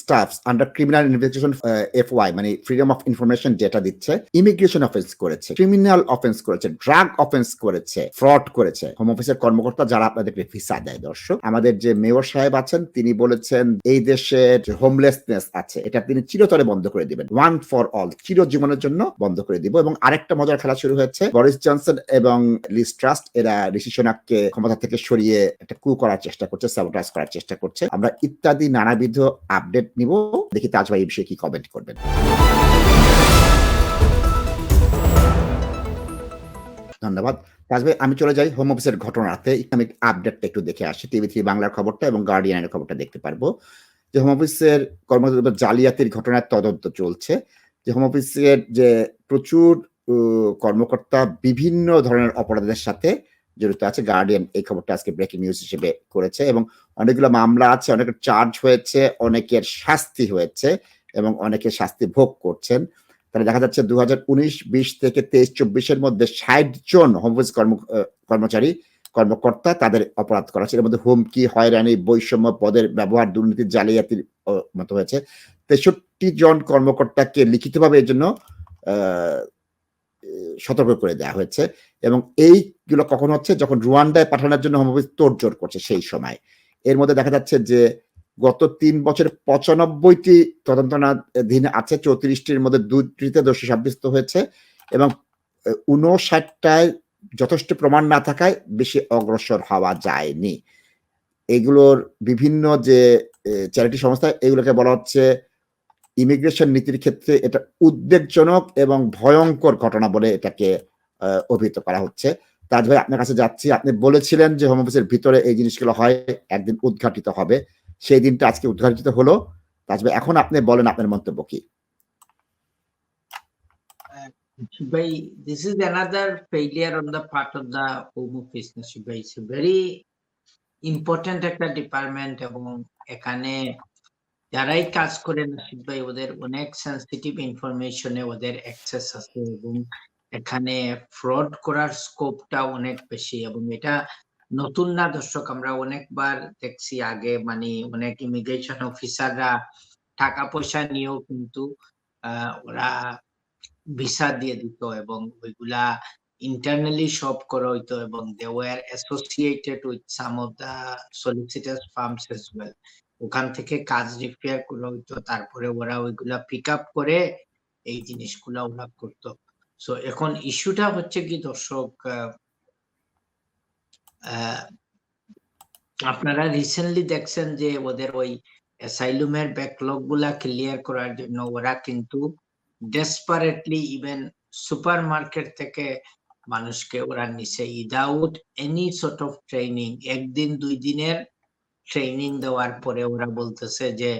staffs under criminal investigation uh, মানে freedom of information data দিচ্ছে immigration offence করেছে criminal offence করেছে drug offence করেছে ফ্রড করেছে। হোম অফিসের কর্মকর্তা যারা আপনাদেরকে ভিসা দেয় দর্শক আমাদের যে মেয়র সাহেব আছেন তিনি বলেছেন এই দেশে হোমলেসনেস আছে এটা তিনি চিরতরে বন্ধ করে দিবেন। ওয়ান ফর অল চিরজীবনের জন্য বন্ধ করে দিব। এবং আরেকটা মজার খেলা শুরু হয়েছে বরিস জনসন এবং লিস ট্রাস্ট এরা ঋষি সোনাককে ক্ষমতা থেকে সরিয়ে একটা কু করার চেষ্টা করছে করার চেষ্টা করছে। আমরা ইত্যাদি নানাবিধ আপডেট নিব। দেখি তাজ ভাই এই বিষয়ে কি কমেন্ট করবেন। ধন্যবাদ। তাজ ভাই, আমি চলে যাই হোম অফিসের ঘটনাতে। আমি আপডেটটা একটু দেখে আসি। টিভি থ্রি বাংলার খবরটা এবং গার্ডিয়ানের খবরটা দেখতে পারব। যে হোম অফিসের কর্মচারী জালিয়াতির ঘটনার তদন্ত চলছে। যে হোম অফিসের যে প্রচুর কর্মকর্তা বিভিন্ন ধরনের অপরাধের সাথে জড়িত আছে। গার্ডিয়ান এই খবরটা আজকে ব্রেকিং নিউজ হিসেবে করেছে এবং অনেকগুলো মামলা আছে, অনেকের চার্জ হয়েছে, অনেকের শাস্তি হয়েছে এবং অনেকে শাস্তি ভোগ করছেন। তাহলে দেখা যাচ্ছে দু হাজার উনিশ, বিশ থেকে তেইশ, চব্বিশের মধ্যে ষাট জন হোম অফিস কর্ম কর্মচারী, কর্মকর্তা তাদের অপরাধ করা হচ্ছে। এর মধ্যে হুমকি, হয়রানি, বৈষম্য, পদের ব্যবহার, দুর্নীতি, জালিয়াতির মতো হয়েছে। তেষট্টি জন কর্মকর্তাকে লিখিতভাবে এর জন্য সতর্ক করে দেওয়া হয়েছে এবং এইগুলো কখন হচ্ছে? যখন রুয়ান্ডায় পাঠানোর জন্য হোম তোড়জোড় করছে সেই সময়। এর মধ্যে দেখা যাচ্ছে যে গত তিন বছরে পঁচানব্বইটি তদন্তনাধীন আছে, চৌত্রিশটির মধ্যে দুটিতে দোষী সাব্যস্ত হয়েছে এবং উনষাটটায় যথেষ্ট প্রমাণ না থাকায় বেশি অগ্রসর হওয়া যায়নি। এগুলোর বিভিন্ন যে চ্যারিটি সংস্থা, এগুলোকে বলা হচ্ছে ইমিগ্রেশন নীতির ক্ষেত্রে এটা উদ্বেগজনক এবং ভয়ঙ্কর ঘটনা বলে এটাকে অভিহিত করা হচ্ছে। তাজ ভাই আপনার কাছে যাচ্ছি। আপনি বলেছিলেন যে হোম অফিসের ভিতরে এই জিনিসগুলো হয় একদিন উদ্ঘাটিত হবে। সেই দিনটা আজকে উদ্ঘাটিত হলো। তাজ ভাই এখন আপনি বলেন আপনার মন্তব্য কি? Shibai, this is another failure on the part of the Home Office. না It's a very important একটা ডিপার্টমেন্ট এবং এখানে যারাই কাজ করে নাসিব ভাই ওদের অনেক সেন্সিটিভ ইনফরমেশনে ওদের অ্যাক্সেস আছে এবং এখানে ফ্রড করার স্কোপটা অনেক বেশি এবং এটা নতুন না, দর্শক, আমরা অনেকবার দেখছি আগে মানে অনেক ইমিগ্রেশন অফিসাররা টাকা পয়সা নিয়েও কিন্তু ওরা ভিসা দিয়ে দিত এবং ওইগুলা ইন্টারনালি সব করা হইতো এবং were associated with some of the solicitor firms as well ওখান থেকে কাজ রিপেয়ার করা হইতো, তারপরে ওরা ওইগুলা পিক আপ করে এই জিনিসগুলা ওরা করতো। সো এখন ইস্যুটা হচ্ছে কি দর্শক আপনারা রিসেন্টলি দেখছেন যে ওদের ওই অ্যাসাইলুমের ব্যাকলগগুলা ক্লিয়ার করার জন্য ওরা কিন্তু ডেসপারেটলি ইভেন সুপার মার্কেট থেকে মানুষকে ওরা নিছে without any sort of training একদিন, দুই দিনের ট্রেনিং দেওয়ার পরে ওরা বলতেছে যে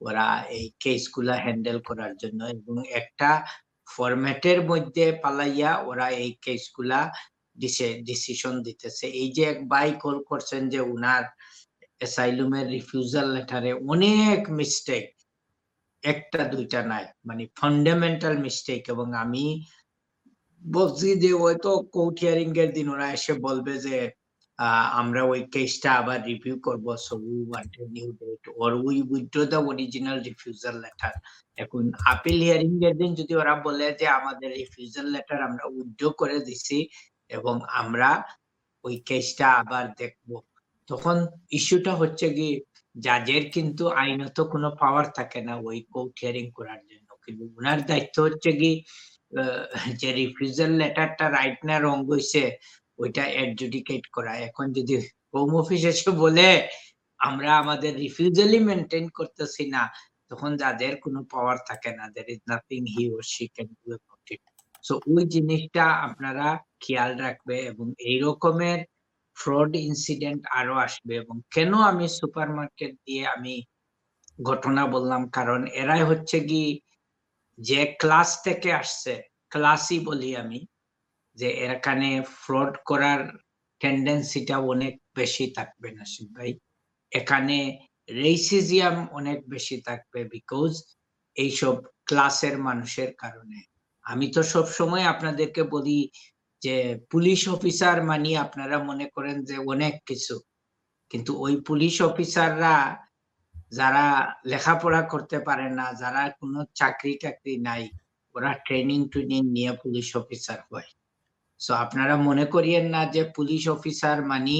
ওরা এই কেসগুলা হ্যান্ডেল করার জন্য এবং একটা ফরম্যাটের মধ্যে পালাইয়া ওরা এই কেসগুলা ডিসিশন দিতেছে। এই যে এক বাই কল করছেন যে উনার অ্যাসাইলুমের রিফিউজাল লেটারে অনেক মিস্টেক একটা, দুইটা নাই মানে ফান্ডামেন্টাল মিস্টেক এবং আমি বলছি যে হয়তো কোর্ট হিয়ারিং এর দিন ওরা এসে বলবে যে আমরা ওই কেসটা আবার রিভিউ করব। So we want new date or we withdraw the original refusal letter এখন আপিল হিয়ারিং এর দিন যদি ওরা বলে যে আমাদের রিফিউজাল লেটার আমরা উইথড্র করে দিছি এবং আমরা ওই কেসটা আবার দেখব, তখন ইস্যুটা হচ্ছে কি জাজের কিন্তু আইনত কোনো পাওয়ার থাকে না ওই কোর্ট হিয়ারিং করার জন্য। কিন্তু ওনার দায়িত্ব হচ্ছে কি যে রিফিউজাল লেটারটা রাইট না রং হইছে ওইটা অ্যাডজুডিকেট করা। এখন যদি হোম অফিস এসে বলে, আমরা আমাদের রিফিউজালই মেনটেন করতেছি না, তখন যাদের কোনো পাওয়ার থাকে না there is nothing he or she can do about it so ওই জিনিসটা আপনারা খেয়াল রাখবে এবং এই রকমের ফ্রড ইনসিডেন্ট আরও আসবে এবং কেন আমি সুপার মার্কেট দিয়ে আমি ঘটনা বললাম? কারণ এরাই হচ্ছে কি যে ক্লাস থেকে আসছে ক্লাসই বলি আমি। যে এখানে ফ্রড করার টেন্ডেন্সিটা অনেক বেশি থাকবে নাসিব ভাই। এখানে রেসিজিয়াম অনেক বেশি থাকবে বিকজ এইসব ক্লাসের মানুষের কারণে। আমি তো সব সময় আপনাদেরকে বলি যে পুলিশ অফিসার মানি আপনারা মনে করেন যে অনেক কিছু। কিন্তু ওই পুলিশ অফিসাররা যারা লেখাপড়া করতে পারে না, যারা কোনো চাকরি টাকরি নাই, ওরা ট্রেনিং ট্রেনিং নিয়ে পুলিশ অফিসার হয়। সো আপনারা মনে করিয়েন না যে পুলিশ অফিসার মানি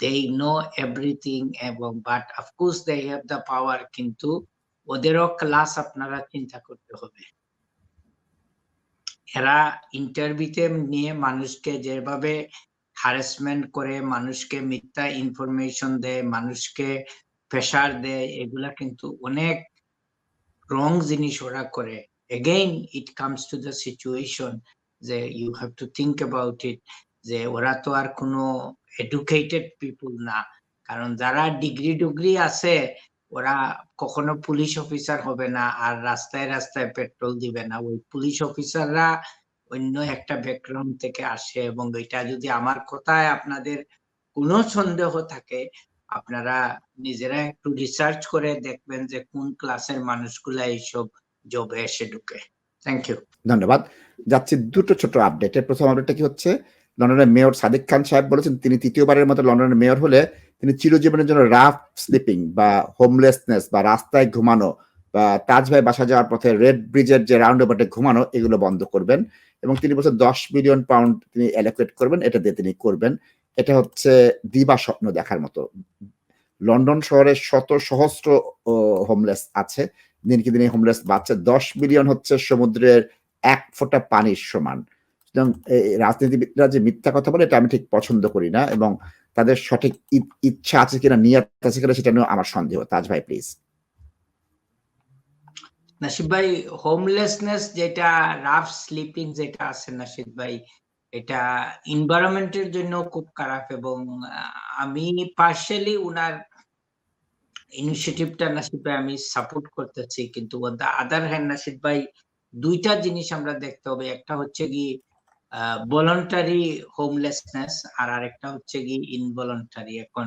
দে নো এভরিথিং এবং but of course they have the power কিন্তু ওদেরও ক্লাস আপনারা চিন্তা করতে হবে। এরা ইন্টারভিউতে নিয়ে মানুষকে যেভাবে হ্যারাসমেন্ট করে, মানুষকে মিথ্যা ইনফরমেশন দেয়, মানুষকে প্রেশার দেয়, এগুলা কিন্তু অনেক রং জিনিস ওরা করে। Again it comes to the situation যে you have to think about it যে ওরা তো আর কোনো এডুকেটেড পিপুল না। কারণ যারা ডিগ্রি ডুগ্রি আছে, ওরা কখনো পুলিশ অফিসার হবে না, আর রাস্তায় রাস্তায় পেট্রোল দিবে না। ওই পুলিশ অফিসাররা অন্য একটা ব্যাকগ্রাউন্ড থেকে আসে এবং এটা যদি আমার কথায় আপনাদের কোনো সন্দেহ থাকে, আপনারা নিজেরা একটু রিসার্চ করে দেখবেন যে কোন ক্লাসের মানুষগুলা এইসব জবে এসে ঢুকে। থ্যাংক ইউ ধন্যবাদ। যাচ্ছি দুটো ছোট আপডেটের প্রথম আপডেটটা কি হচ্ছে? লন্ডনের মেয়র সাদিক খান সাহেব বলেছেন, তিনি তৃতীয়বারের মতো লন্ডনের মেয়র হলে তিনি চিরজীবনের জন্য রাফ স্লিপিং বা হোমলেসনেস বা রাস্তায় ঘুমানো বা তাজ ভাই বাসা যাওয়ার পথে রেড ব্রিজের যে রাউন্ড অ্যাবাউটে ঘুমানো, এগুলো বন্ধ করবেন। এবং তিনি বলছেন, দশ মিলিয়ন পাউন্ড তিনি অ্যালোকেট করবেন, এটা দিয়ে তিনি করবেন। এটা হচ্ছে দিবা স্বপ্ন দেখার মতো। লন্ডন শহরে শত সহস্র হোমলেস আছে। দিনকে দিনে হোমলেস বাড়ছে দশ মিলিয়ন হচ্ছে সমুদ্রের এক ফোঁটা পানির সমান। সুতরাং রাজনীতিবিদরা যে মিথ্যা কথা বলে, এটা আমি ঠিক পছন্দ করি না এবং তাদের সঠিক ইচ্ছা আছে কিনা, নিয়ত আছে কিনা, সেটা নিয়েও আমার সন্দেহ। তাজ ভাই প্লিজ নাসিব ভাই হোমলেসনেস যেটা রাফ স্লিপিং যেটা আছে নাসিব ভাই, এটা এনভায়রনমেন্টের জন্য খুব খারাপ এবং আমি পার্শিয়ালি উনার ইনিশিয়েটিভটা নাসিব ভাই আমি সাপোর্ট করতেছি কিন্তু আদার হ্যান্ড নাসিব ভাই দুইটা জিনিস আমরা দেখতে হবে একটা হচ্ছে কি ভলান্টারি হোমলেসনেস আর আরেকটা হচ্ছে কি ইনভলান্টারি এখন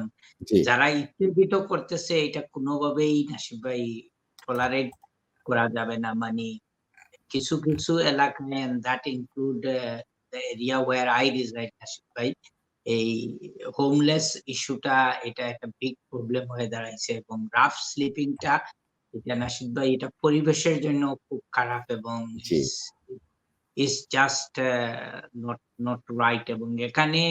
যারা ইচ্ছাকৃত করতেছে এটা কোনোভাবেই নাসিব ভাই টলারেট করা যাবে না। মানে কিছু কিছু এলাকায় that include area where I reside Nasib ভাই এই হোমলেস ইস্যুটা এটা একটা বিগ প্রবলেম হয়ে দাঁড়াইছে এবং রাফ স্লিপিংটা এটা নাসিদ ভাই এটা পরিবেশের জন্য খুব খারাপ এবং। Is just not not right এবং এখানে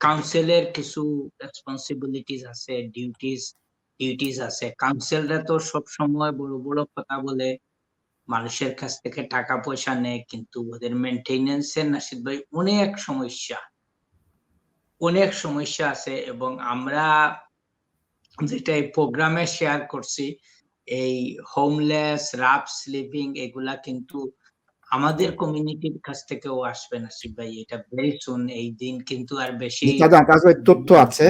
কাউন্সিলের কিছু রেসপন্সিবিলিটিস আছে ডিউটিস ডিউটিস আছে কাউন্সিলরা তো সব সময় বড় বড় কথা বলে মানুষের কাছ থেকে টাকা পয়সা নেয় কিন্তু ওদের মেনটেনেন্সের নাসিদ ভাই অনেক সমস্যা অনেক সমস্যা আছে এবং আমরা যেটা এই প্রোগ্রামে শেয়ার করছি, এই হোমলেস রাফ স্লিপিং এগুলা কিন্তু আমাদের কমিউনিটির কাছ থেকেও আসবে নাসিব ভাই, এটা ভেরি সুন এই দিন কিন্তু আর বেশি তথ্য আছে।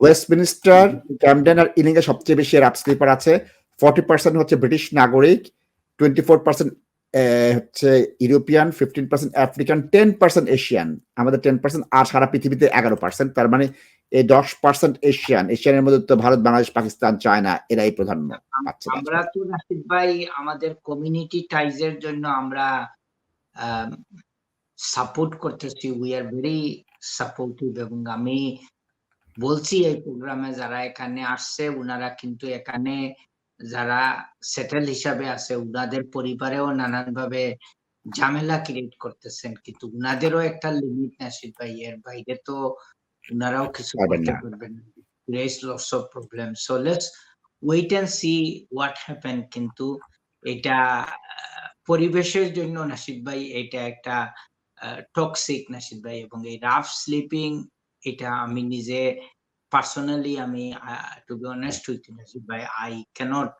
ওয়েস্টমিনিস্টার ক্যামডেন আর ইলিংয়ে সবচেয়ে বেশি রাপ স্লিপার আছে। ফর্টি পার্সেন্ট হচ্ছে ব্রিটিশ নাগরিক টোয়েন্টি ফোর পার্সেন্ট হচ্ছে European fifteen percent African ten percent Asian আমাদের টেন পার্সেন্ট আর সারা পৃথিবীতে এগারো পার্সেন্ট তার মানে এই দশ পার্সেন্ট এশিয়ান এশিয়ানের মধ্যে তো ভারত, বাংলাদেশ, পাকিস্তান, চায়না, এরাই প্রধান্য পাচ্ছে আমরা তো নাসিব ভাই, আমাদের কমিউনিটি টাইজের জন্য আমরা সাপোর্ট করতেছি। উই আর ভেরি সাপোর্টিভ এবং আমি বলছি এই প্রোগ্রামে যারা এখানে আসছে ওনারা কিন্তু এখানে যারা সেটেল হিসাবে আছে উনাদের পরিবারেও নানানভাবে ঝামেলা ক্রিয়েট করতেছেন। কিন্তু উনাদেরও একটা লিমিট নাসিব ভাই এর বাইরে তো উনারাও কিছু করতে পারবেন race lots of problem so let's wait and see what happen কিন্তু এটা পরিবেশের জন্য নাসিদ ভাই এটা একটা টক্সিক নাসিদ ভাই এবং এই রাফ স্লিপিং এটা আমি নিজে পার্সোনালি আমি to be honest with Nasid ভাই I can't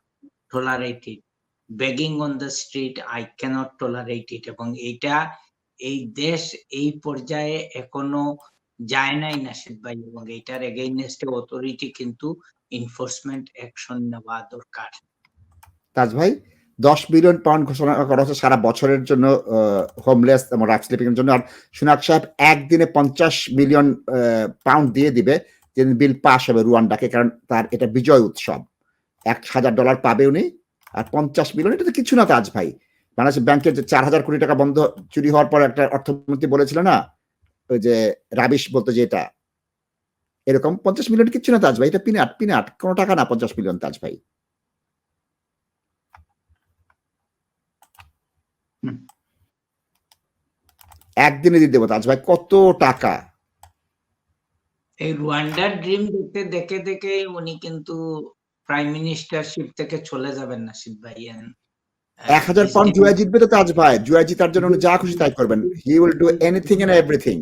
tolerate it begging on the street I can't tolerate it এবং এটা এই দেশ এই পর্যায়ে এখনও যায় নাই নাসিদ ভাই এবং এটার এগেইনস্টে অথরিটি কিন্তু এনফোর্সমেন্ট অ্যাকশন নেওয়া দরকার। তাজ ভাই, দশ বিলিয়ন পাউন্ড ঘোষণা করা হচ্ছে সারা বছরের জন্য হোমলেস এবং রাফ স্লিপিং এর জন্য। আর সুনাক সাহেব একদিনে পঞ্চাশ মিলিয়ন পাউন্ড দিয়ে দিবে। যেদিন বিল পাস হবে রুয়ান্ডাকে, কারণ তার এটা বিজয় উৎসব। এক হাজার ডলার পাবে উনি, আর পঞ্চাশ মিলিয়ন, এটা তো কিছু না কাজ ভাই। বাংলাদেশ ব্যাংকের যে চার হাজার কোটি টাকা বন্ধ চুরি হওয়ার পর একটা অর্থমন্ত্রী বলেছিল না, ওই যে রাবিশ বলতো যে এটা, এরকম পঞ্চাশ মিলিয়ন কিচ্ছু না তাজ ভাই, এটা পিনাট পিনাট কোনো টাকা না পঞ্চাশ মিলিয়ন তাজ ভাই। একদিনে দিয়ে দেবো তাজ ভাই, কত টাকা? এই রুয়ান্ডার ড্রিম দেখতে দেখে দেখে উনি কিন্তু প্রাইম মিনিস্টারশিপ থেকে চলে যাবেন না শিব ভাই এক হাজার পাউন্ড জুয়া জিতবে তো তাজ ভাই জুয়া জিতার জন্য যা খুশি তাই করবেন he will do anything and everything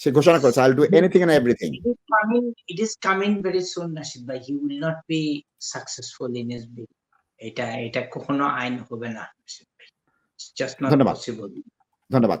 সে ঘোষণা করেছে I do anything and everything is coming. It is coming very soon, Nashid bhai. He will not be successful in এটা এটা কখনো আইন হবে না bhai. It's just ধন্যবাদ।